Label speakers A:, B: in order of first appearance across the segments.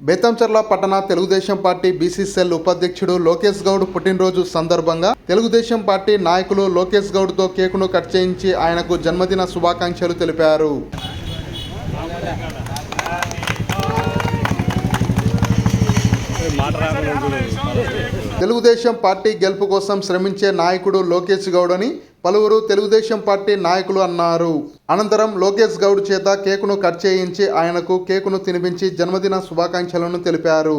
A: బేతంచర్ల పట్టణ Telugu Desam party BCCL ఉపాధ్యక్షుడు లోకేష్ గౌడ్ పుట్టినరోజు సందర్భంగా తెలుగుదేశం పార్టీ నాయకులు లోకేష్ గౌడ్తో కేకును కట్ చేయించి ఆయనకు జన్మదిన శుభాకాంక్షలు తెలిపారు. తెలుగుదేశం పార్టీ గెలుపు కోసం శ్రమించే నాయకుడు లోకేష్ గౌడ్ అని పలువురు తెలుగుదేశం పార్టీ నాయకులు అన్నారు. అనంతరం లోకేష్ గౌడ్ చేత కేకును కట్ చేయించి ఆయనకు కేకును తినిపించి జన్మదిన శుభాకాంక్షలను తెలిపారు.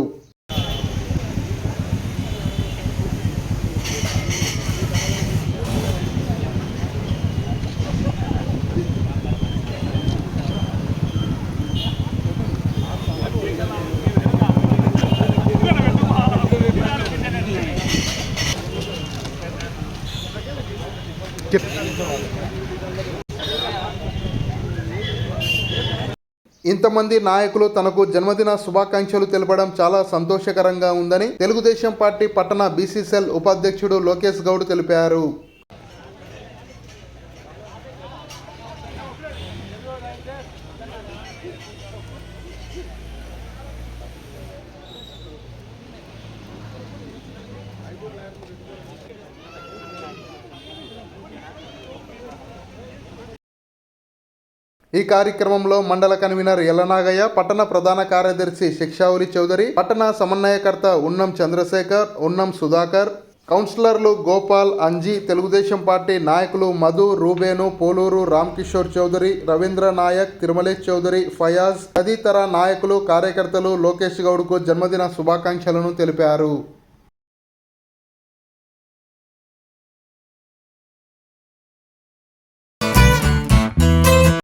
A: ఇంతమంది నాయకులు తనకు జన్మదిన శుభాకాంక్షలు తెలపడం చాలా సంతోషకరంగా ఉందని తెలుగుదేశం పార్టీ పట్టణ బీసీసీఎల్ ఉపాధ్యక్షుడు లోకేష్ గౌడ్ తెలిపారు. ఈ కార్యక్రమంలో మండల కన్వీనర్ ఎల్లనాగయ్య పట్టణ ప్రధాన కార్యదర్శి శిక్షావులి చౌదరి పట్టణ సమన్వయకర్త ఉన్నం చంద్రశేఖర్ ఉన్నం సుధాకర్ కౌన్సిలర్లు గోపాల్ అంజీ తెలుగుదేశం పార్టీ నాయకులు మధు రూబేను పోలూరు రామ్కిషోర్ చౌదరి రవీంద్ర నాయక్ తిరుమలేష్ చౌదరి ఫయాజ్ తదితర నాయకులు కార్యకర్తలు లోకేష్ గౌడ్కు జన్మదిన శుభాకాంక్షలను తెలిపారు.